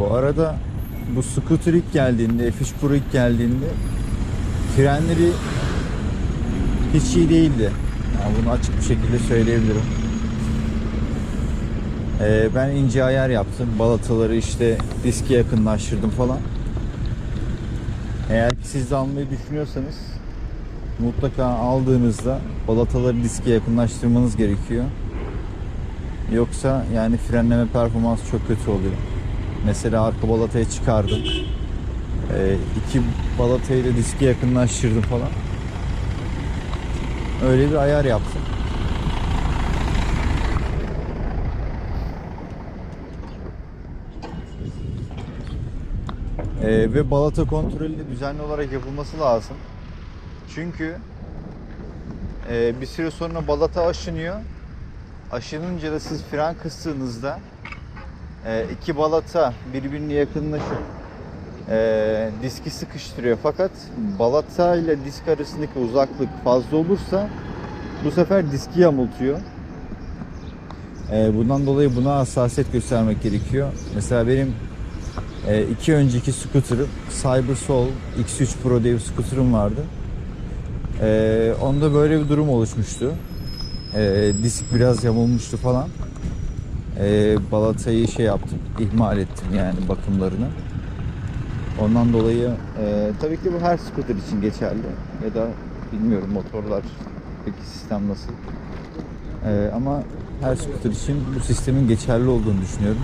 Bu arada bu scooter ilk geldiğinde, F3 Pro ilk geldiğinde frenleri hiç iyi değildi. Yani bunu açık bir şekilde söyleyebilirim. Ee, ben ince ayar yaptım. Balataları işte diske yakınlaştırdım falan. Eğer ki siz de almayı düşünüyorsanız mutlaka aldığınızda balataları diske yakınlaştırmanız gerekiyor. Yoksa yani frenleme performansı çok kötü oluyor. Mesela arka balatayı çıkardım. Ee, iki balatayı da diske yakınlaştırdım falan. Öyle bir ayar yaptım. Ee, ve balata kontrolü düzenli olarak yapılması lazım. Çünkü e, bir süre sonra balata aşınıyor. Aşınınca da siz fren kıstığınızda e, iki balata birbirine yakınlaşıp e, diski sıkıştırıyor. Fakat balata ile disk arasındaki uzaklık fazla olursa bu sefer diski yamultuyor. E, bundan dolayı buna hassasiyet göstermek gerekiyor. Mesela benim e, iki önceki scooter'ım Cybersol X3 Pro diye bir scooter'ım vardı. E, onda böyle bir durum oluşmuştu. E, disk biraz yamulmuştu falan. E, balatayı şey yaptım, ihmal ettim yani bakımlarını. Ondan dolayı e, tabii ki bu her scooter için geçerli ya da bilmiyorum motorlar peki sistem nasıl. E, ama her scooter için bu sistemin geçerli olduğunu düşünüyorum.